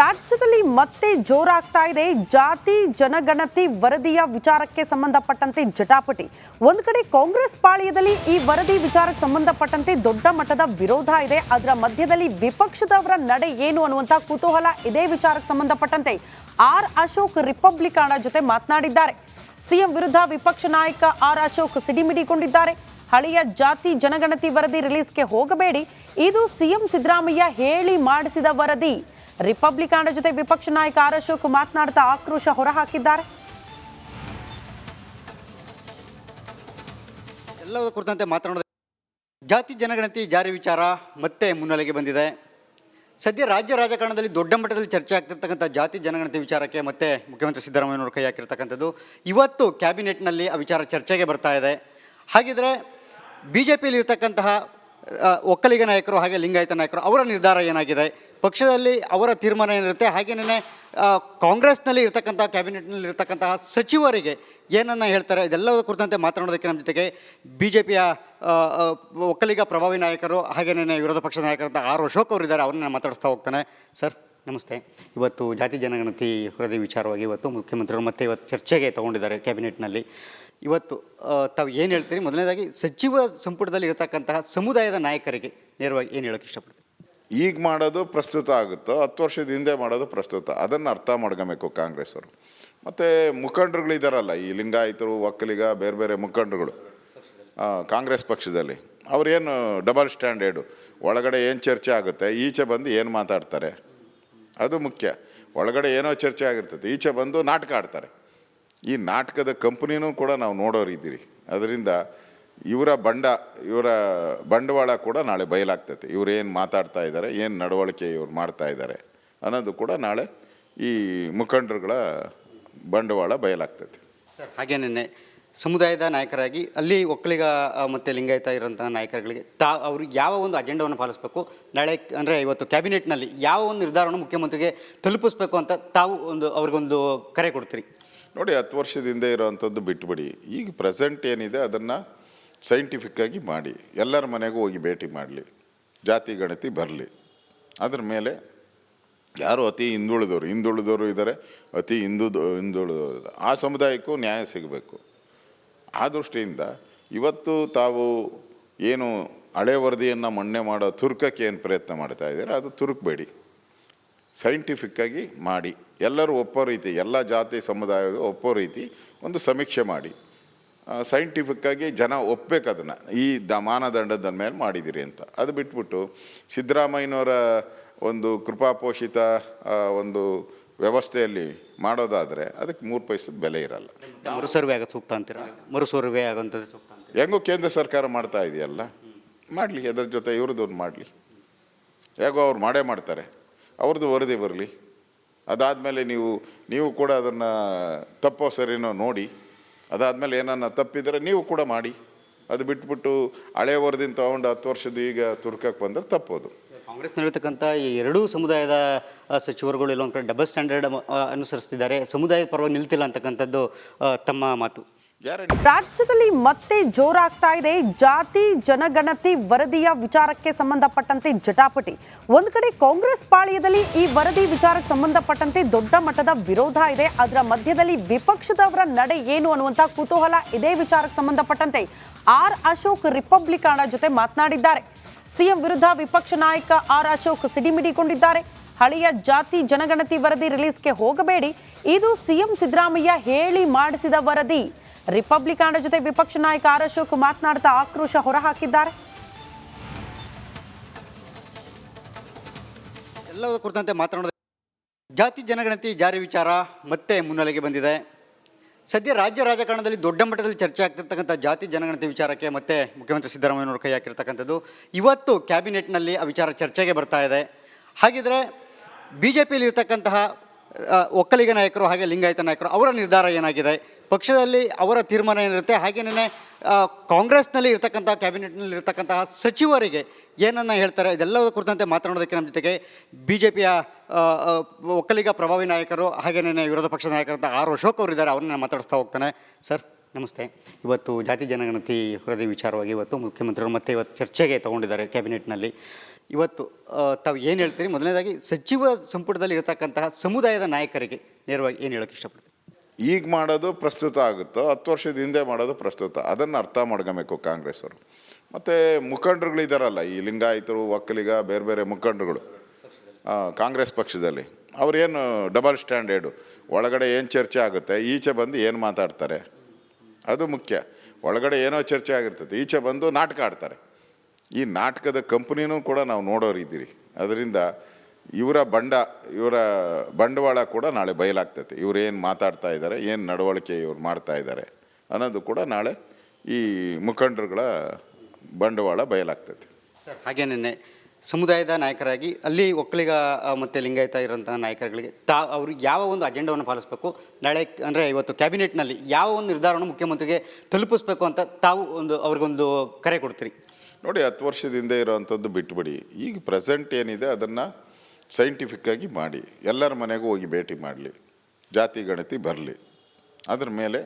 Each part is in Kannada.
ರಾಜ್ಯದಲ್ಲಿ ಮತ್ತೆ ಜೋರಾಗ್ತಾ ಇದೆ. ಜಾತಿ, ಜನಗಣತಿ, ವರದಿಯ ವಿಚಾರಕ್ಕೆ ಸಂಬಂಧಪಟ್ಟಂತೆ ಜಟಾಪಟಿ. ಒಂದು ಕಡೆ ಕಾಂಗ್ರೆಸ್ ಪಾಳ್ಯದಲ್ಲಿ ಈ ವರದಿ ವಿಚಾರಕ್ಕೆ ಸಂಬಂಧಪಟ್ಟಂತೆ ದೊಡ್ಡ ಮಟ್ಟದ ವಿರೋಧ ಇದೆ. ಅದರ ಮಧ್ಯದಲ್ಲಿ ವಿಪಕ್ಷದವರ ನಡೆ ಏನು ಅನ್ನುವಂತಹ ಕುತೂಹಲ ಇದೇ ವಿಚಾರಕ್ಕೆ ಸಂಬಂಧಪಟ್ಟಂತೆ ಆರ್ ಅಶೋಕ್ ರಿಪಬ್ಲಿಕಾನ ಜೊತೆ ಮಾತನಾಡಿದ್ದಾರೆ. ಸಿಎಂ ವಿರುದ್ಧ ವಿಪಕ್ಷ ನಾಯಕ ಆರ್ ಅಶೋಕ್ ಸಿಡಿಮಿಡಿಗೊಂಡಿದ್ದಾರೆ. ಹಳೆಯ ಜಾತಿ, ಜನಗಣತಿ ವರದಿ ರಿಲೀಸ್ಗೆ ಹೋಗಬೇಡಿ. ಇದು ಸಿಎಂ ಸಿದ್ದರಾಮಯ್ಯ ಹೇಳಿ ಮಾಡಿಸಿದ ವರದಿ. ರಿಪಬ್ಲಿಕಾನ ಜೊತೆ ವಿಪಕ್ಷ ನಾಯಕ ಆರ್ ಅಶೋಕ್ ಮಾತನಾಡ್ತಾ ಆಕ್ರೋಶ ಹೊರಹಾಕಿದ್ದಾರೆ. ಎಲ್ಲದರ ಕುರಿತಂತೆ ಮಾತನಾಡೋದು. ಜಾತಿ ಜನಗಣತಿ ಜಾರಿ ವಿಚಾರ ಮತ್ತೆ ಮುನ್ನೆಲೆಗೆ ಬಂದಿದೆ. ಸದ್ಯ ರಾಜ್ಯ ರಾಜಕಾರಣದಲ್ಲಿ ದೊಡ್ಡ ಮಟ್ಟದಲ್ಲಿ ಚರ್ಚೆ ಆಗ್ತಿರ್ತಕ್ಕಂಥ ಜಾತಿ ಜನಗಣತಿ ವಿಚಾರಕ್ಕೆ ಮತ್ತೆ ಮುಖ್ಯಮಂತ್ರಿ ಸಿದ್ದರಾಮಯ್ಯನವರು ಕೈ ಹಾಕಿರ್ತಕ್ಕಂಥದ್ದು. ಇವತ್ತು ಕ್ಯಾಬಿನೆಟ್ನಲ್ಲಿ ಆ ವಿಚಾರ ಚರ್ಚೆಗೆ ಬರ್ತಾ ಇದೆ. ಹಾಗಿದ್ರೆ ಬಿ ಜೆ ಪಿಯಲ್ಲಿ ಇರತಕ್ಕಂತಹ ಒಕ್ಕಲಿಗ ನಾಯಕರು ಹಾಗೆ ಲಿಂಗಾಯತ ನಾಯಕರು ಅವರ ನಿರ್ಧಾರ ಏನಾಗಿದೆ? ಪಕ್ಷದಲ್ಲಿ ಅವರ ತೀರ್ಮಾನ ಏನಿರುತ್ತೆ? ಹಾಗೆಯೇ ಕಾಂಗ್ರೆಸ್ನಲ್ಲಿ ಇರ್ತಕ್ಕಂಥ ಕ್ಯಾಬಿನೆಟ್ನಲ್ಲಿ ಇರ್ತಕ್ಕಂತಹ ಸಚಿವರಿಗೆ ಏನನ್ನ ಹೇಳ್ತಾರೆ? ಇದೆಲ್ಲದರ ಕುರಿತಂತೆ ಮಾತನಾಡೋದಕ್ಕೆ ನಮ್ಮ ಜೊತೆಗೆ ಬಿ ಜೆ ಪಿಯ ಒಕ್ಕಲಿಗ ಪ್ರಭಾವಿ ನಾಯಕರು ಹಾಗೆಯೇ ವಿರೋಧ ಪಕ್ಷದ ನಾಯಕರಂತ ಆರ್ ಅಶೋಕ್ ಅವರು ಇದ್ದಾರೆ ಅವ್ರನ್ನ ನಾನು ಮಾತಾಡಿಸ್ತಾ ಹೋಗ್ತಾನೆ. ಸರ್, ನಮಸ್ತೆ. ಇವತ್ತು ಜಾತಿ ಜನಗಣತಿ ಹೃದಯ ವಿಚಾರವಾಗಿ ಇವತ್ತು ಮುಖ್ಯಮಂತ್ರಿಗಳು ಮತ್ತೆ ಇವತ್ತು ಚರ್ಚೆಗೆ ತಗೊಂಡಿದ್ದಾರೆ ಕ್ಯಾಬಿನೆಟ್ನಲ್ಲಿ. ಇವತ್ತು ತಾವು ಏನು ಹೇಳ್ತೀರಿ? ಮೊದಲನೇದಾಗಿ ಸಚಿವ ಸಂಪುಟದಲ್ಲಿ ಇರತಕ್ಕಂತಹ ಸಮುದಾಯದ ನಾಯಕರಿಗೆ ನೇರವಾಗಿ ಏನು ಹೇಳೋಕ್ಕೆ ಇಷ್ಟಪಡ್ತೀರಿ? ಈಗ ಮಾಡೋದು ಪ್ರಸ್ತುತ ಆಗುತ್ತೋ, ಹತ್ತು ವರ್ಷದ ಹಿಂದೆ ಮಾಡೋದು ಪ್ರಸ್ತುತ. ಅದನ್ನು ಅರ್ಥ ಮಾಡ್ಕೊಬೇಕು ಕಾಂಗ್ರೆಸ್ ಅವರು ಮತ್ತು ಮುಖಂಡರುಗಳಿದಾರಲ್ಲ ಈ ಲಿಂಗಾಯಿತರು, ಒಕ್ಕಲಿಗ, ಬೇರೆ ಬೇರೆ ಮುಖಂಡರುಗಳು. ಕಾಂಗ್ರೆಸ್ ಪಕ್ಷದಲ್ಲಿ. ಅವ್ರೇನು ಡಬಲ್ ಸ್ಟ್ಯಾಂಡರ್ಡು. ಒಳಗಡೆ ಏನು ಚರ್ಚೆ ಆಗುತ್ತೆ, ಈಚೆ ಬಂದು ಏನು ಮಾತಾಡ್ತಾರೆ? ಅದು ಮುಖ್ಯ. ಒಳಗಡೆ ಏನೋ ಚರ್ಚೆ ಆಗಿರ್ತದೆ, ಈಚೆ ಬಂದು ನಾಟಕ ಆಡ್ತಾರೆ. ಈ ನಾಟಕದ ಕಂಪ್ನಿನೂ ಕೂಡ ನಾವು ನೋಡೋರಿದ್ದೀರಿ. ಅದರಿಂದ ಇವರ ಬಂಡ ಇವರ ಬಂಡವಾಳ ಕೂಡ ನಾಳೆ ಬಯಲಾಗ್ತೈತೆ. ಇವ್ರು ಏನು ಮಾತಾಡ್ತಾ ಇದ್ದಾರೆ ಏನು ನಡವಳಿಕೆ ಇವ್ರು ಮಾಡ್ತಾ ಇದ್ದಾರೆ ಅನ್ನೋದು ಕೂಡ ನಾಳೆ ಈ ಮುಖಂಡರುಗಳ ಬಂಡವಾಳ ಬಯಲಾಗ್ತೈತೆ. ಸರ್ ಹಾಗೇನೆ ಸಮುದಾಯದ ನಾಯಕರಾಗಿ ಅಲ್ಲಿ ಒಕ್ಕಲಿಗ ಮತ್ತು ಲಿಂಗಾಯತ ಇರುವಂಥ ನಾಯಕರುಗಳಿಗೆ ತಾ ಅವರು ಯಾವ ಒಂದು ಅಜೆಂಡವನ್ನು ಪಾಲಿಸಬೇಕು? ನಾಳೆ ಅಂದರೆ ಇವತ್ತು ಕ್ಯಾಬಿನೆಟ್ನಲ್ಲಿ ಯಾವ ಒಂದು ನಿರ್ಧಾರವನ್ನು ಮುಖ್ಯಮಂತ್ರಿಗೆ ತಲುಪಿಸ್ಬೇಕು ಅಂತ ತಾವು ಒಂದು ಅವ್ರಿಗೊಂದು ಕರೆ ಕೊಡ್ತೀರಿ? ನೋಡಿ ಹತ್ತು ವರ್ಷದಿಂದ ಇರೋವಂಥದ್ದು ಬಿಟ್ಬಿಡಿ. ಈಗ ಪ್ರೆಸೆಂಟ್ ಏನಿದೆ ಅದನ್ನು ಸೈಂಟಿಫಿಕ್ಕಾಗಿ ಮಾಡಿ, ಎಲ್ಲರ ಮನೆಗೂ ಹೋಗಿ ಭೇಟಿ ಮಾಡಲಿ, ಜಾತಿ, ಗಣತಿ ಬರಲಿ. ಅದ್ರ ಮೇಲೆ ಯಾರು ಅತಿ ಹಿಂದುಳಿದವರು ಹಿಂದುಳಿದವರು ಇದ್ದಾರೆ ಅತಿ ಹಿಂದು ಹಿಂದುಳಿದವರು ಆ ಸಮುದಾಯಕ್ಕೂ ನ್ಯಾಯ ಸಿಗಬೇಕು. ಆ ದೃಷ್ಟಿಯಿಂದ ಇವತ್ತು ತಾವು ಏನು ಹಳೆ ವರದಿಯನ್ನು ಮಣ್ಣೆ ಮಾಡೋ ತುರ್ಕಕ್ಕೆ ಏನು ಪ್ರಯತ್ನ ಮಾಡ್ತಾ ಇದ್ದಾರೆ, ಅದು ತುರುಕಬೇಡಿ. ಸೈಂಟಿಫಿಕ್ಕಾಗಿ ಮಾಡಿ. ಎಲ್ಲರೂ ಒಪ್ಪೋ ರೀತಿ, ಎಲ್ಲ ಜಾತಿ ಸಮುದಾಯದ ಒಪ್ಪೋ ರೀತಿ ಒಂದು ಸಮೀಕ್ಷೆ ಮಾಡಿ. ಸೈಂಟಿಫಿಕ್ಕಾಗಿ ಜನ ಒಪ್ಪಬೇಕು ಅದನ್ನು. ಈ ದ ಮಾನದಂಡದ ಮೇಲೆ ಮಾಡಿದಿರಿ ಅಂತ. ಅದು ಬಿಟ್ಬಿಟ್ಟು ಸಿದ್ದರಾಮಯ್ಯನವರ ಒಂದು ಕೃಪಾಪೋಷಿತ ಒಂದು ವ್ಯವಸ್ಥೆಯಲ್ಲಿ ಮಾಡೋದಾದರೆ ಅದಕ್ಕೆ ಮೂರು ಪೈಸದ ಬೆಲೆ ಇರಲ್ಲ. ಮರುಸರ್ವೆ ಆಗೋದು ಸೂಕ್ತ ಅಂತೀರಾ? ಮರುಸರ್ವೆ ಆಗೋಂಥದ್ದು ಸೂಕ್ತ ಅಂತೀರಾ? ಹೆಂಗೋ ಕೇಂದ್ರ ಸರ್ಕಾರ ಮಾಡ್ತಾ ಇದೆಯಲ್ಲ? ಮಾಡಲಿ ಅದರ ಜೊತೆ ಇವ್ರದ್ದೊಂದು ಮಾಡಲಿ. ಹೇಗೋ ಅವ್ರು ಮಾಡೇ ಮಾಡ್ತಾರೆ. ಅವ್ರದ್ದು ವರದಿ ಬರಲಿ. ಅದಾದಮೇಲೆ ನೀವು ನೀವು ಕೂಡ ಅದನ್ನು ತಪ್ಪೋ ಸರಿನೋ ನೋಡಿ ಅದಾದಮೇಲೆ ಏನನ್ನ ತಪ್ಪಿದರೆ ನೀವು ಕೂಡ ಮಾಡಿ. ಅದು ಬಿಟ್ಬಿಟ್ಟು ಹಳೆ ವರದಿನ ತೊಗೊಂಡು ಹತ್ತು ವರ್ಷದ ಈಗ ತುರ್ಕಕ್ಕೆ ಬಂದರೆ ತಪ್ಪೋದು. ಕಾಂಗ್ರೆಸ್ನಲ್ಲಿರ್ತಕ್ಕಂಥ ಈ ಎರಡೂ ಸಮುದಾಯದ ಸಚಿವರುಗಳು ಇಲ್ಲೊಂದು ಕಡೆ ಡಬಲ್ ಸ್ಟ್ಯಾಂಡರ್ಡ್ ಅನುಸರಿಸ್ತಿದ್ದಾರೆ. ಸಮುದಾಯದ ಪರವಾಗಿ ನಿಲ್ತಿಲ್ಲ ಅಂತಕ್ಕಂಥದ್ದು ತಮ್ಮ ಮಾತು. ರಾಜ್ಯದಲ್ಲಿ ಮತ್ತೆ ಜೋರಾಗ್ತಾ ಇದೆ. ಜಾತಿ, ಜನಗಣತಿ, ವರದಿಯ ವಿಚಾರಕ್ಕೆ ಸಂಬಂಧಪಟ್ಟಂತೆ ಜಟಾಪಟಿ. ಒಂದು ಕಡೆ ಕಾಂಗ್ರೆಸ್ ಪಾಳ್ಯದಲ್ಲಿ ಈ ವರದಿ ವಿಚಾರಕ್ಕೆ ಸಂಬಂಧಪಟ್ಟಂತೆ ದೊಡ್ಡ ಮಟ್ಟದ ವಿರೋಧ ಇದೆ. ಅದರ ಮಧ್ಯದಲ್ಲಿ ವಿಪಕ್ಷದವರ ನಡೆ ಏನು ಅನ್ನುವಂತ ಕುತೂಹಲ ಇದೇ ವಿಚಾರಕ್ಕೆ ಸಂಬಂಧಪಟ್ಟಂತೆ ಆರ್ ಅಶೋಕ್ ರಿಪಬ್ಲಿಕಾನ ಜೊತೆ ಮಾತನಾಡಿದ್ದಾರೆ. ಸಿಎಂ ವಿರುದ್ಧ ವಿಪಕ್ಷ ನಾಯಕ ಆರ್ ಅಶೋಕ್ ಸಿಡಿಮಿಡಿಕೊಂಡಿದ್ದಾರೆ ಹಳೆಯ ಜಾತಿ, ಜನಗಣತಿ ವರದಿ ರಿಲೀಸ್ಗೆ ಹೋಗಬೇಡಿ. ಇದು ಸಿಎಂ ಸಿದ್ದರಾಮಯ್ಯ ಹೇಳಿ ಮಾಡಿಸಿದ ವರದಿ. ರಿಪಬ್ಲಿಕಾನ ಜೊತೆ ವಿಪಕ್ಷ ನಾಯಕ ಆರ್ ಅಶೋಕ್ ಮಾತನಾಡ್ತಾ ಆಕ್ರೋಶ ಹೊರಹಾಕಿದ್ದಾರೆ. ಎಲ್ಲದರ ಕುರಿತಂತೆ ಮಾತನಾಡೋದು ಜಾತಿ ಜನಗಣತಿ ಜಾರಿ ವಿಚಾರ ಮತ್ತೆ ಮುನ್ನೆಲೆಗೆ ಬಂದಿದೆ. ಸದ್ಯ ರಾಜ್ಯ ರಾಜಕಾರಣದಲ್ಲಿ ದೊಡ್ಡ ಮಟ್ಟದಲ್ಲಿ ಚರ್ಚೆ ಆಗ್ತಿರ್ತಕ್ಕಂಥ ಜಾತಿ ಜನಗಣತಿ ವಿಚಾರಕ್ಕೆ ಮತ್ತೆ ಮುಖ್ಯಮಂತ್ರಿ ಸಿದ್ದರಾಮಯ್ಯನವರು ಕೈ ಹಾಕಿರ್ತಕ್ಕಂಥದ್ದು ಇವತ್ತು ಕ್ಯಾಬಿನೆಟ್ನಲ್ಲಿ ಆ ವಿಚಾರ ಚರ್ಚೆಗೆ ಬರ್ತಾ ಇದೆ. ಹಾಗಿದ್ರೆ ಬಿ ಜೆ ಪಿಯಲ್ಲಿ ಇರ್ತಕ್ಕಂತಹ ಒಕ್ಕಲಿಗ ನಾಯಕರು ಹಾಗೆ ಲಿಂಗಾಯತ ನಾಯಕರು ಅವರ ನಿರ್ಧಾರ ಏನಾಗಿದೆ? ಪಕ್ಷದಲ್ಲಿ ಅವರ ತೀರ್ಮಾನ ಏನಿರುತ್ತೆ ಹಾಗೆಯೇ ಕಾಂಗ್ರೆಸ್ನಲ್ಲಿ ಇರ್ತಕ್ಕಂಥ, ಕ್ಯಾಬಿನೆಟ್ನಲ್ಲಿ ಇರ್ತಕ್ಕಂತಹ ಸಚಿವರಿಗೆ ಏನನ್ನ ಹೇಳ್ತಾರೆ, ಇದೆಲ್ಲದರ ಕುರಿತಂತೆ ಮಾತನಾಡೋದಕ್ಕೆ ನಮ್ಮ ಜೊತೆಗೆ ಬಿ ಜೆ ಪಿಯ ಒಕ್ಕಲಿಗ ಪ್ರಭಾವಿ ನಾಯಕರು ಹಾಗೆಯೇ ವಿರೋಧ ಪಕ್ಷದ ನಾಯಕರಂತ ಆರ್ ಅಶೋಕ್ ಅವರು ಇದ್ದಾರೆ ಅವ್ರನ್ನ ನಾನು ಮಾತಾಡಿಸ್ತಾ ಹೋಗ್ತಾನೆ. ಸರ್, ನಮಸ್ತೆ. ಇವತ್ತು ಜಾತಿ ಜನಗಣತಿ ಹೃದಯ ವಿಚಾರವಾಗಿ ಇವತ್ತು ಮುಖ್ಯಮಂತ್ರಿಗಳು ಮತ್ತೆ ಇವತ್ತು ಚರ್ಚೆಗೆ ತಗೊಂಡಿದ್ದಾರೆ ಕ್ಯಾಬಿನೆಟ್ನಲ್ಲಿ. ಇವತ್ತು ತಾವು ಏನು ಹೇಳ್ತೀರಿ? ಮೊದಲನೇದಾಗಿ ಸಚಿವ ಸಂಪುಟದಲ್ಲಿ ಇರತಕ್ಕಂತಹ ಸಮುದಾಯದ ನಾಯಕರಿಗೆ ನೇರವಾಗಿ ಏನು ಹೇಳೋಕ್ಕೆ ಇಷ್ಟಪಡ್ತೀರಿ? ಈಗ ಮಾಡೋದು ಪ್ರಸ್ತುತ ಆಗುತ್ತೋ ಹತ್ತು ವರ್ಷದ ಹಿಂದೆ ಮಾಡೋದು ಪ್ರಸ್ತುತ. ಅದನ್ನು ಅರ್ಥ ಮಾಡ್ಕೊಬೇಕು ಕಾಂಗ್ರೆಸ್ ಅವರು. ಮತ್ತು ಮುಖಂಡರುಗಳಿದಾರಲ್ಲ ಈ ಲಿಂಗಾಯಿತರು, ಒಕ್ಕಲಿಗ, ಬೇರೆ ಬೇರೆ ಮುಖಂಡರುಗಳು. ಕಾಂಗ್ರೆಸ್ ಪಕ್ಷದಲ್ಲಿ. ಅವ್ರೇನು ಡಬಲ್ ಸ್ಟ್ಯಾಂಡರ್ಡು ಒಳಗಡೆ ಏನು ಚರ್ಚೆ ಆಗುತ್ತೆ, ಈಚೆ ಬಂದು ಏನು ಮಾತಾಡ್ತಾರೆ? ಅದು ಮುಖ್ಯ. ಒಳಗಡೆ ಏನೋ ಚರ್ಚೆ ಆಗಿರ್ತದೆ, ಈಚೆ ಬಂದು ನಾಟಕ ಆಡ್ತಾರೆ. ಈ ನಾಟಕದ ಕಂಪ್ನಿನೂ ಕೂಡ ನಾವು ನೋಡೋರಿದ್ದೀರಿ. ಅದರಿಂದ ಇವರ ಬಂಡ ಇವರ ಬಂಡವಾಳ ಕೂಡ ನಾಳೆ ಬಯಲಾಗ್ತೈತೆ. ಇವ್ರು ಏನು ಮಾತಾಡ್ತಾ ಇದ್ದಾರೆ ಏನು ನಡವಳಿಕೆ ಇವ್ರು ಮಾಡ್ತಾ ಇದ್ದಾರೆ ಅನ್ನೋದು ಕೂಡ ನಾಳೆ ಈ ಮುಖಂಡರುಗಳ ಬಂಡವಾಳ ಬಯಲಾಗ್ತೈತೆ. ಸರ್ ಹಾಗೇನೆ ಸಮುದಾಯದ ನಾಯಕರಾಗಿ ಅಲ್ಲಿ ಒಕ್ಕಲಿಗ ಮತ್ತು ಲಿಂಗಾಯತ ಇರುವಂಥ ನಾಯಕರುಗಳಿಗೆ ತಾ ಅವರು ಯಾವ ಒಂದು ಅಜೆಂಡವನ್ನು ಪಾಲಿಸಬೇಕು? ನಾಳೆ ಅಂದರೆ ಇವತ್ತು ಕ್ಯಾಬಿನೆಟ್ನಲ್ಲಿ ಯಾವ ಒಂದು ನಿರ್ಧಾರವನ್ನು ಮುಖ್ಯಮಂತ್ರಿಗೆ ತಲುಪಿಸ್ಬೇಕು ಅಂತ ತಾವು ಒಂದು ಅವ್ರಿಗೊಂದು ಕರೆ ಕೊಡ್ತೀರಿ? ನೋಡಿ ಹತ್ತು ವರ್ಷದಿಂದ ಇರೋವಂಥದ್ದು ಬಿಟ್ಬಿಡಿ. ಈಗ ಪ್ರೆಸೆಂಟ್ ಏನಿದೆ ಅದನ್ನು ಸೈಂಟಿಫಿಕ್ಕಾಗಿ ಮಾಡಿ, ಎಲ್ಲರ ಮನೆಗೂ ಹೋಗಿ ಭೇಟಿ ಮಾಡಲಿ, ಜಾತಿ, ಗಣತಿ ಬರಲಿ. ಅದ್ರ ಮೇಲೆ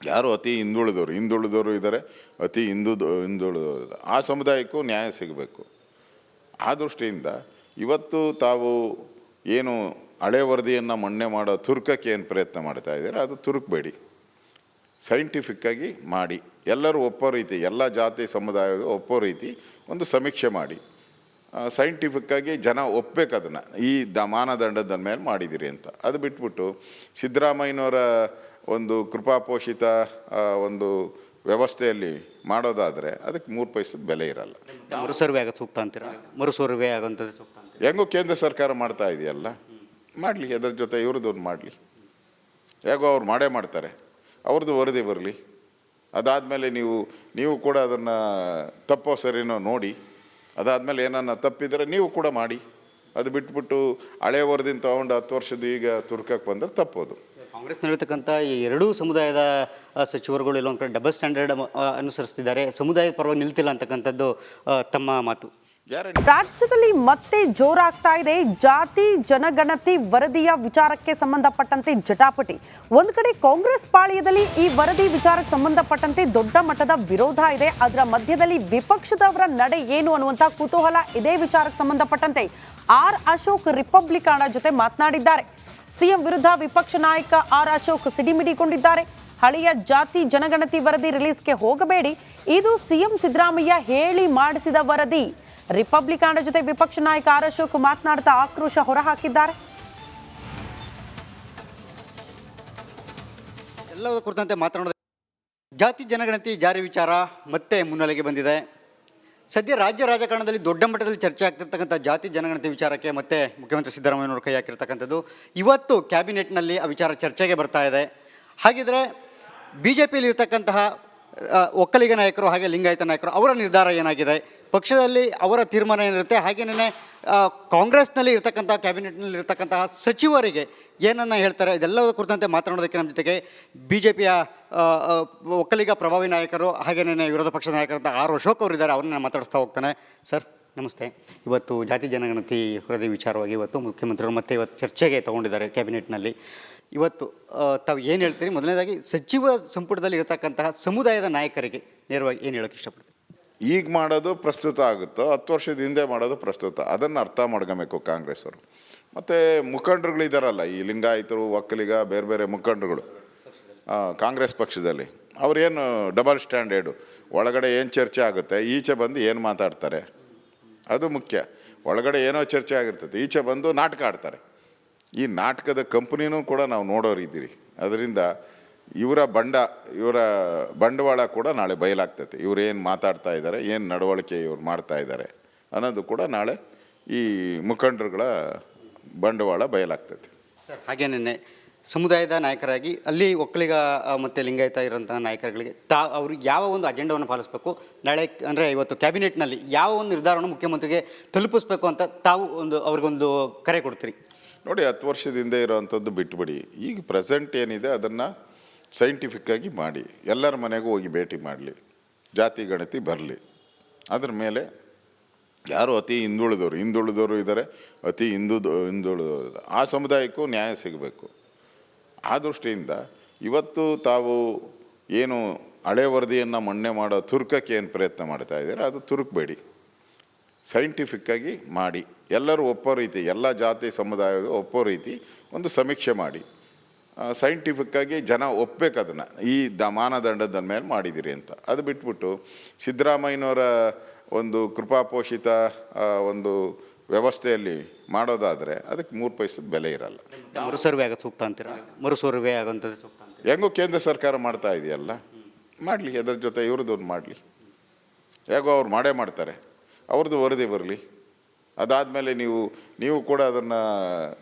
ಯಾರು ಅತಿ ಹಿಂದುಳಿದವರು ಹಿಂದುಳಿದವರು ಇದ್ದಾರೆ, ಅತಿ ಹಿಂದು ಹಿಂದುಳಿದವರು ಆ ಸಮುದಾಯಕ್ಕೂ ನ್ಯಾಯ ಸಿಗಬೇಕು. ಆ ದೃಷ್ಟಿಯಿಂದ ಇವತ್ತು ತಾವು ಏನು ಹಳೆ ವರದಿಯನ್ನು ಮಣ್ಣೆ ಮಾಡೋ ತುರ್ಕಕ್ಕೆ ಏನು ಪ್ರಯತ್ನ ಮಾಡ್ತಾ ಇದ್ದಾರೆ, ಅದು ತುರುಕಬೇಡಿ. ಸೈಂಟಿಫಿಕ್ಕಾಗಿ ಮಾಡಿ. ಎಲ್ಲರೂ ಒಪ್ಪೋ ರೀತಿ, ಎಲ್ಲ ಜಾತಿ ಸಮುದಾಯದ ಒಪ್ಪೋ ರೀತಿ ಒಂದು ಸಮೀಕ್ಷೆ ಮಾಡಿ. ಸೈಂಟಿಫಿಕ್ಕಾಗಿ ಜನ ಒಪ್ಪಬೇಕು ಅದನ್ನು. ಈ ದ ಮಾನದಂಡದ ಮೇಲೆ ಮಾಡಿದಿರಿ ಅಂತ. ಅದು ಬಿಟ್ಬಿಟ್ಟು ಸಿದ್ದರಾಮಯ್ಯನವರ ಒಂದು ಕೃಪಾಪೋಷಿತ ಒಂದು ವ್ಯವಸ್ಥೆಯಲ್ಲಿ ಮಾಡೋದಾದರೆ ಅದಕ್ಕೆ ಮೂರು ಪೈಸೆ ಬೆಲೆ ಇರಲ್ಲ. ಮರುಸರ್ವೆ ಆಗೋದು ಸೂಕ್ತ ಅಂತೀರಾ? ಮರು ಸರ್ವೆ ಆಗೋಂಥದ್ದು ಸೂಕ್ತ ಹೆಂಗೋ ಕೇಂದ್ರ ಸರ್ಕಾರ ಮಾಡ್ತಾ ಇದೆಯಲ್ಲ ಮಾಡಲಿ ಅದರ ಜೊತೆ ಇವ್ರದ್ದೊಂದು ಮಾಡಲಿ. ಹೇಗೋ ಅವ್ರು ಮಾಡೇ ಮಾಡ್ತಾರೆ. ಅವ್ರದ್ದು ವರದಿ ಬರಲಿ. ಅದಾದಮೇಲೆ ನೀವು ನೀವು ಕೂಡ ಅದನ್ನು ತಪ್ಪೋ ಸರಿನೋ ನೋಡಿ. ಅದಾದಮೇಲೆ ಏನನ್ನ ತಪ್ಪಿದರೆ ನೀವು ಕೂಡ ಮಾಡಿ. ಅದು ಬಿಟ್ಬಿಟ್ಟು ಹಳೆ ವರದಿನ ತೊಗೊಂಡು ಹತ್ತು ವರ್ಷದ ಈಗ ತುರ್ಕಕ್ಕೆ ಬಂದರೆ ತಪ್ಪೋದು. ಕಾಂಗ್ರೆಸ್ನಲ್ಲಿರ್ತಕ್ಕಂಥ ಈ ಎರಡೂ ಸಮುದಾಯದ ಸಚಿವರುಗಳು ಇಲ್ಲೊಂದು ಕಡೆ ಡಬಲ್ ಸ್ಟ್ಯಾಂಡರ್ಡ್ ಅನುಸರಿಸ್ತಿದ್ದಾರೆ. ಸಮುದಾಯದ ಪರವಾಗಿ ನಿಲ್ತಿಲ್ಲ ಅಂತಕ್ಕಂಥದ್ದು ತಮ್ಮ ಮಾತು. ರಾಜ್ಯದಲ್ಲಿ ಮತ್ತೆ ಜೋರಾಗ್ತಾ ಇದೆ. ಜಾತಿ, ಜನಗಣತಿ, ವರದಿಯ ವಿಚಾರಕ್ಕೆ ಸಂಬಂಧಪಟ್ಟಂತೆ ಜಟಾಪಟಿ. ಒಂದು ಕಡೆ ಕಾಂಗ್ರೆಸ್ ಪಾಳ್ಯದಲ್ಲಿ ಈ ವರದಿ ವಿಚಾರಕ್ಕೆ ಸಂಬಂಧಪಟ್ಟಂತೆ ದೊಡ್ಡ ಮಟ್ಟದ ವಿರೋಧ ಇದೆ. ಅದರ ಮಧ್ಯದಲ್ಲಿ ವಿಪಕ್ಷದವರ ನಡೆ ಏನು ಅನ್ನುವಂತ ಕುತೂಹಲ ಇದೇ ವಿಚಾರಕ್ಕೆ ಸಂಬಂಧಪಟ್ಟಂತೆ ಆರ್ ಅಶೋಕ್ ರಿಪಬ್ಲಿಕಾನ ಜೊತೆ ಮಾತನಾಡಿದ್ದಾರೆ. ಸಿಎಂ ವಿರುದ್ಧ ವಿಪಕ್ಷ ನಾಯಕ ಆರ್ ಅಶೋಕ್ ಸಿಡಿಮಿಡಿಕೊಂಡಿದ್ದಾರೆ ಹಳೆಯ ಜಾತಿ, ಜನಗಣತಿ ವರದಿ ರಿಲೀಸ್ಗೆ ಹೋಗಬೇಡಿ. ಇದು ಸಿಎಂ ಸಿದ್ದರಾಮಯ್ಯ ಹೇಳಿ ಮಾಡಿಸಿದ ವರದಿ. ರಿಪಬ್ಲಿಕಾನ ಜೊತೆ ವಿಪಕ್ಷ ನಾಯಕ ಆರ್ ಅಶೋಕ್ ಮಾತನಾಡ್ತಾ ಆಕ್ರೋಶ ಹೊರಹಾಕಿದ್ದಾರೆ. ಎಲ್ಲದರ ಕುರಿತಂತೆ ಮಾತನಾಡೋದು. ಜಾತಿ ಜನಗಣತಿ ಜಾರಿ ವಿಚಾರ ಮತ್ತೆ ಮುನ್ನೆಲೆಗೆ ಬಂದಿದೆ. ಸದ್ಯ ರಾಜ್ಯ ರಾಜಕಾರಣದಲ್ಲಿ ದೊಡ್ಡ ಮಟ್ಟದಲ್ಲಿ ಚರ್ಚೆ ಆಗ್ತಿರ್ತಕ್ಕಂಥ ಜಾತಿ ಜನಗಣತಿ ವಿಚಾರಕ್ಕೆ ಮತ್ತೆ ಮುಖ್ಯಮಂತ್ರಿ ಸಿದ್ದರಾಮಯ್ಯನವರು ಕೈ ಹಾಕಿರ್ತಕ್ಕಂಥದ್ದು. ಇವತ್ತು ಕ್ಯಾಬಿನೆಟ್ನಲ್ಲಿ ಆ ವಿಚಾರ ಚರ್ಚೆಗೆ ಬರ್ತಾ ಇದೆ. ಹಾಗಿದ್ರೆ ಬಿ ಜೆ ಪಿಯಲ್ಲಿ ಇರತಕ್ಕಂತಹ ಒಕ್ಕಲಿಗ ನಾಯಕರು ಹಾಗೆ ಲಿಂಗಾಯತ ನಾಯಕರು ಅವರ ನಿರ್ಧಾರ ಏನಾಗಿದೆ? ಪಕ್ಷದಲ್ಲಿ ಅವರ ತೀರ್ಮಾನ ಏನಿರುತ್ತೆ? ಹಾಗೆಯೇ ಕಾಂಗ್ರೆಸ್ನಲ್ಲಿ ಇರ್ತಕ್ಕಂಥ ಕ್ಯಾಬಿನೆಟ್ನಲ್ಲಿ ಇರ್ತಕ್ಕಂತಹ ಸಚಿವರಿಗೆ ಏನನ್ನ ಹೇಳ್ತಾರೆ? ಇದೆಲ್ಲದರ ಕುರಿತಂತೆ ಮಾತನಾಡೋದಕ್ಕೆ ನಮ್ಮ ಜೊತೆಗೆ ಬಿ ಜೆ ಪಿಯ ಒಕ್ಕಲಿಗ ಪ್ರಭಾವಿ ನಾಯಕರು ಹಾಗೇನೇ ವಿರೋಧ ಪಕ್ಷದ ನಾಯಕರಂತ ಆರ್ ಅಶೋಕ್ ಅವರು ಇದ್ದಾರೆ ಅವ್ರನ್ನ ಮಾತಾಡಿಸ್ತಾ ಹೋಗ್ತಾನೆ. ಸರ್, ನಮಸ್ತೆ. ಇವತ್ತು ಜಾತಿ ಜನಗಣತಿ ಹೃದಯ ವಿಚಾರವಾಗಿ ಇವತ್ತು ಮುಖ್ಯಮಂತ್ರಿಗಳು ಮತ್ತೆ ಇವತ್ತು ಚರ್ಚೆಗೆ ತಗೊಂಡಿದ್ದಾರೆ ಕ್ಯಾಬಿನೆಟ್ನಲ್ಲಿ. ಇವತ್ತು ತಾವು ಏನು ಹೇಳ್ತೀರಿ? ಮೊದಲನೇದಾಗಿ ಸಚಿವ ಸಂಪುಟದಲ್ಲಿ ಇರತಕ್ಕಂತಹ ಸಮುದಾಯದ ನಾಯಕರಿಗೆ ನೇರವಾಗಿ ಏನು ಹೇಳೋಕ್ಕೆ ಇಷ್ಟಪಡ್ತೀರಿ? ಈಗ ಮಾಡೋದು ಪ್ರಸ್ತುತ ಆಗುತ್ತೋ, ಹತ್ತು ವರ್ಷದ ಹಿಂದೆ ಮಾಡೋದು ಪ್ರಸ್ತುತ. ಅದನ್ನು ಅರ್ಥ ಮಾಡ್ಕೊಬೇಕು ಕಾಂಗ್ರೆಸ್ ಅವರು ಮತ್ತು ಮುಖಂಡರುಗಳಿದಾರಲ್ಲ ಈ ಲಿಂಗಾಯತರು, ಒಕ್ಕಲಿಗ, ಬೇರೆ ಬೇರೆ ಮುಖಂಡರುಗಳು. ಕಾಂಗ್ರೆಸ್ ಪಕ್ಷದಲ್ಲಿ. ಅವ್ರೇನು ಡಬಲ್ ಸ್ಟ್ಯಾಂಡರ್ಡು. ಒಳಗಡೆ ಏನು ಚರ್ಚೆ ಆಗುತ್ತೆ, ಈಚೆ ಬಂದು ಏನು ಮಾತಾಡ್ತಾರೆ? ಅದು ಮುಖ್ಯ. ಒಳಗಡೆ ಏನೋ ಚರ್ಚೆ ಆಗಿರ್ತದೆ, ಈಚೆ ಬಂದು ನಾಟಕ ಆಡ್ತಾರೆ. ಈ ನಾಟಕದ ಕಂಪ್ನಿನೂ ಕೂಡ ನಾವು ನೋಡೋರಿದ್ದೀರಿ. ಅದರಿಂದ ಇವರ ಬಂಡ ಇವರ ಬಂಡವಾಳ ಕೂಡ ನಾಳೆ ಬಯಲಾಗ್ತೈತೆ ಇವ್ರು ಏನು ಮಾತಾಡ್ತಾ ಇದ್ದಾರೆ ಏನು ನಡವಳಿಕೆ ಇವ್ರು ಮಾಡ್ತಾ ಇದ್ದಾರೆ ಅನ್ನೋದು ಕೂಡ ನಾಳೆ ಈ ಮುಖಂಡರುಗಳ ಬಂಡವಾಳ ಬಯಲಾಗ್ತೈತೆ ಸರ್ ನಿನ್ನೆ ಸಮುದಾಯದ ನಾಯಕರಾಗಿ ಅಲ್ಲಿ ಒಕ್ಕಲಿಗ ಮತ್ತು ಲಿಂಗಾಯತ ಇರೋಂಥ ನಾಯಕರುಗಳಿಗೆ ತಾ ಅವರು ಯಾವ ಒಂದು ಅಜೆಂಡವನ್ನು ಪಾಲಿಸಬೇಕು? ನಾಳೆ ಅಂದರೆ ಇವತ್ತು ಕ್ಯಾಬಿನೆಟ್ನಲ್ಲಿ ಯಾವ ಒಂದು ನಿರ್ಧಾರವನ್ನು ಮುಖ್ಯಮಂತ್ರಿಗೆ ತಲುಪಿಸ್ಬೇಕು ಅಂತ ತಾವು ಒಂದು ಅವ್ರಿಗೊಂದು ಕರೆ ಕೊಡ್ತೀರಿ? ನೋಡಿ ಹತ್ತು ವರ್ಷದಿಂದ ಇರೋವಂಥದ್ದು ಬಿಟ್ಬಿಡಿ. ಈಗ ಪ್ರೆಸೆಂಟ್ ಏನಿದೆ ಅದನ್ನು ಸೈಂಟಿಫಿಕ್ಕಾಗಿ ಮಾಡಿ, ಎಲ್ಲರ ಮನೆಗೂ ಹೋಗಿ ಭೇಟಿ ಮಾಡಲಿ, ಜಾತಿ, ಗಣತಿ ಬರಲಿ. ಅದ್ರ ಮೇಲೆ ಯಾರು ಅತಿ ಹಿಂದುಳಿದವರು ಹಿಂದುಳಿದವರು ಇದ್ದಾರೆ ಅತಿ ಹಿಂದು ಹಿಂದುಳಿದವರು. ಆ ಸಮುದಾಯಕ್ಕೂ ನ್ಯಾಯ ಸಿಗಬೇಕು. ಆ ದೃಷ್ಟಿಯಿಂದ ಇವತ್ತು ತಾವು ಏನು ಹಳೆ ವರದಿಯನ್ನು ಮಣ್ಣೆ ಮಾಡೋ ತುರ್ಕಕ್ಕೆ ಏನು ಪ್ರಯತ್ನ ಮಾಡ್ತಾ ಇದ್ದಾರೆ, ಅದು ತುರುಕಬೇಡಿ. ಸೈಂಟಿಫಿಕ್ಕಾಗಿ ಮಾಡಿ. ಎಲ್ಲರೂ ಒಪ್ಪೋ ರೀತಿ, ಎಲ್ಲ ಜಾತಿ ಸಮುದಾಯ ಒಪ್ಪೋ ರೀತಿ ಒಂದು ಸಮೀಕ್ಷೆ ಮಾಡಿ. ಸೈಂಟಿಫಿಕ್ಕಾಗಿ ಜನ ಒಪ್ಪಬೇಕು ಅದನ್ನು. ಈ ದ ಮಾನದಂಡದ ಮೇಲೆ ಮಾಡಿದಿರಿ ಅಂತ. ಅದು ಬಿಟ್ಬಿಟ್ಟು ಸಿದ್ದರಾಮಯ್ಯನವರ ಒಂದು ಕೃಪಾಪೋಷಿತ ಒಂದು ವ್ಯವಸ್ಥೆಯಲ್ಲಿ ಮಾಡೋದಾದರೆ ಅದಕ್ಕೆ ಮೂರು ಪೈಸದ ಬೆಲೆ ಇರಲ್ಲ. ಮರುಸರ್ವೆ ಆಗೋದು ಸೂಕ್ತ ಅಂತೀರಾ? ಮರುಸರ್ವೆ ಆಗೋಂಥದ್ದು ಸೂಕ್ತ ಅಂತೀರಾ? ಹೆಂಗೋ ಕೇಂದ್ರ ಸರ್ಕಾರ ಮಾಡ್ತಾ ಇದೆಯಲ್ಲ? ಮಾಡಲಿ ಅದರ ಜೊತೆ ಇವ್ರದ್ದೊಂದು ಮಾಡಲಿ. ಹೇಗೋ ಅವ್ರು ಮಾಡೇ ಮಾಡ್ತಾರೆ. ಅವ್ರದ್ದು ವರದಿ ಬರಲಿ. ಅದಾದಮೇಲೆ ನೀವು ನೀವು ಕೂಡ ಅದನ್ನು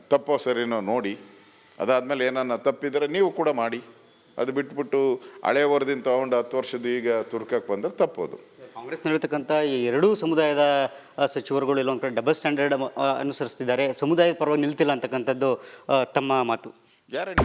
ತಪ್ಪೋ ಸರಿನೋ ನೋಡಿ. ಅದಾದಮೇಲೆ ಏನನ್ನ ತಪ್ಪಿದರೆ ನೀವು ಕೂಡ ಮಾಡಿ. ಅದು ಬಿಟ್ಬಿಟ್ಟು ಹಳೆ ವರದಿನ ತೊಗೊಂಡು ಹತ್ತು ವರ್ಷದ ಈಗ ತುರ್ಕಕ್ಕೆ ಬಂದರೆ ತಪ್ಪೋದು. ಕಾಂಗ್ರೆಸ್ನಲ್ಲಿರ್ತಕ್ಕಂಥ ಈ ಎರಡೂ ಸಮುದಾಯದ ಸಚಿವರುಗಳು ಇಲ್ಲೊಂದು ಕಡೆ ಡಬಲ್ ಸ್ಟ್ಯಾಂಡರ್ಡ್ ಅನುಸರಿಸ್ತಿದ್ದಾರೆ. ಸಮುದಾಯದ ಪರವಾಗಿ ನಿಲ್ತಿಲ್ಲ ಅಂತಕ್ಕಂಥದ್ದು ತಮ್ಮ ಮಾತು. ಗ್ಯಾರಂಟಿ